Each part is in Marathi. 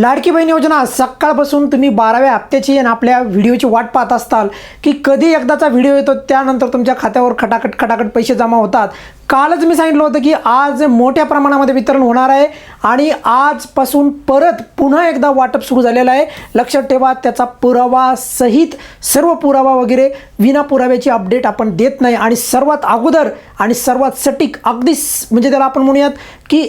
लाडकी बहीण योजना सकाळपासून तुम्ही बाराव्या हप्त्याची आणि आपल्या व्हिडिओची वाट पाहत असताल की कधी एकदाचा व्हिडिओ येतो त्यानंतर तुमच्या खात्यावर खटाखट खटाखट पैसे जमा होतात. कालच मी सांगितलं होतं की आज मोठ्या प्रमाणामध्ये वितरण होणार आहे आणि आजपासून परत पुन्हा एकदा वाटप सुरू झालेलं आहे. लक्षात ठेवा त्याचा पुरावा सहित सर्व पुरावा वगैरे विना पुराव्याची अपडेट आपण देत नाही. आणि सर्वात अगोदर आणि सर्वात सटीक अगदी म्हणजे त्याला आपण म्हणूयात की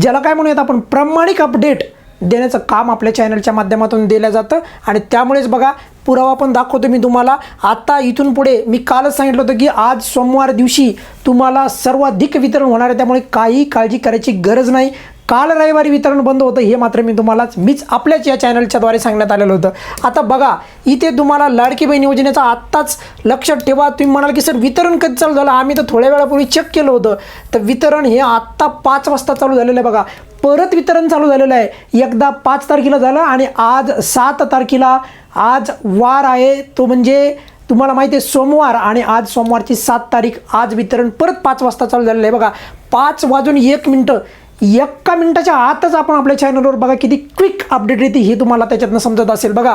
ज्याला काय म्हणूयात आपण प्रामाणिक अपडेट देण्याचं काम आपल्या चॅनलच्या माध्यमातून दिलं जातं. आणि त्यामुळेच बघा पुरावा पण दाखवतो मी तुम्हाला. आता इथून पुढे मी कालच सांगितलं होतं की आज सोमवार दिवशी तुम्हाला सर्वाधिक वितरण होणार आहे. त्यामुळे काही काळजी करायची गरज नाही. काल रविवारी वितरण बंद होतं हे मात्र मी तुम्हालाच मीच आपल्याच या चॅनलच्याद्वारे सांगण्यात आलेलं होतं. आता बघा इथे तुम्हाला लाडकी बहीण योजनेचा आत्ताच लक्षात ठेवा. तुम्ही म्हणाल की सर वितरण कधी चालू झालं? आम्ही तर थोड्या वेळापूर्वी चेक केलं होतं. तर वितरण हे आत्ता पाच वाजता चालू झालेलं आहे बघा. परत वितरण चालू झालेलं आहे. एकदा पाच तारखेला झालं आणि आज सात तारखेला आज वार आहे. तो म्हणजे तुम्हाला माहिती आहे सोमवार आणि आज सोमवारची सात तारीख आज वितरण परत पाच वाजता चालू झालेलं आहे बघा. पाच वाजून एक मिनटं. एका मिनटाच्या आतच आपण आपल्या चॅनलवर बघा किती क्विक अपडेट येते हे तुम्हाला त्याच्यातनं समजत असेल. बघा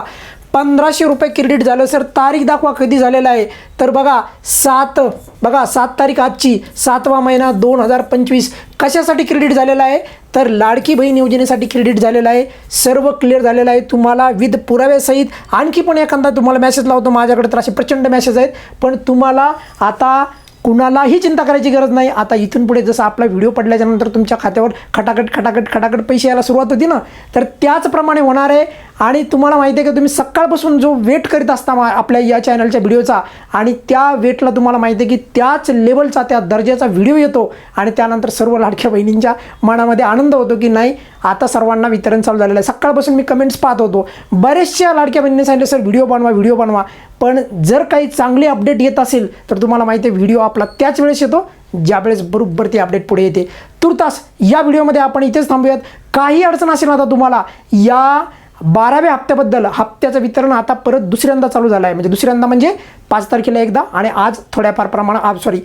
पंधराशे रुपये क्रेडिट झालं सर तारीख दाखवा कधी झालेला आहे. तर बघा सात बघा सात तारीख आजची सातवा महिना दोन हजार पंचवीस. कशासाठी क्रेडिट झालेला आहे? तर लाडकी बहीण योजनेसाठी क्रेडिट झालेलं आहे. सर्व क्लिअर झालेलं आहे. तुम्हाला विथ पुराव्यासहित आणखी पण एखादा तुम्हाला मेसेज लावतो. माझ्याकडे तर असे प्रचंड मेसेज आहेत. पण तुम्हाला आता कुणालाही चिंता करायची गरज नाही. आता इथून पुढे जसं आपला व्हिडिओ पडल्याच्यानंतर तुमच्या खात्यावर खटाखट खटाखट खटाखट पैसे यायला सुरुवात होती ना तर त्याचप्रमाणे होणार आहे आणि तुम्हाला माहिती आहे की तुम्ही सकाळपासून जो वेट करीत असता मा- आपल्या या चॅनलच्या व्हिडिओचा आणि त्या वेटला तुम्हाला माहिती आहे की त्याच लेवलचा त्या दर्जाचा व्हिडिओ येतो. आणि त्यानंतर सर्व लाडक्या बहिणींच्या मनामध्ये आनंद होतो की नाही आता सर्वांना वितरण चालू झालेलं आहे. सकाळपासून मी कमेंट्स पाहत होतो. बरेचशा लाडक्या बहिणींनी सांगितलं सर व्हिडिओ बनवा व्हिडिओ बनवा. पण जर काही चांगली अपडेट येत असेल तर तुम्हाला माहिती आहे व्हिडिओ आपला त्याच वेळेस येतो ज्यावेळेस बरोबर ती अपडेट पुढे येते. तुर्तास या व्हिडिओमध्ये आपण इथेच थांबूयात. काही अडचण असेल आता तुम्हाला या बाराव्या हप्त्याबद्दल हप्त्याचं वितरण आता परत दुसऱ्यांदा चालू झालं आहे म्हणजे दुसऱ्यांदा म्हणजे पाच तारखेला एकदा आणि आज थोड्याफार प्रमाणात सॉरी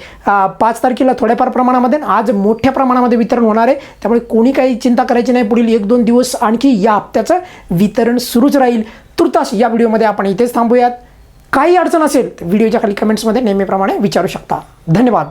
पाच तारखेला थोड्याफार प्रमाणामध्ये आज मोठ्या प्रमाणामध्ये वितरण होणार आहे. त्यामुळे कोणी काही चिंता करायची नाही पुढील एक दोन दिवस आणखी या हप्त्याचं वितरण सुरूच राहील. तुर्तास या व्हिडिओमध्ये आपण इथेच थांबूयात. काही अडचण असेल तर व्हिडिओच्या खाली कमेंट्समध्ये नेहमीप्रमाणे विचारू शकता. धन्यवाद.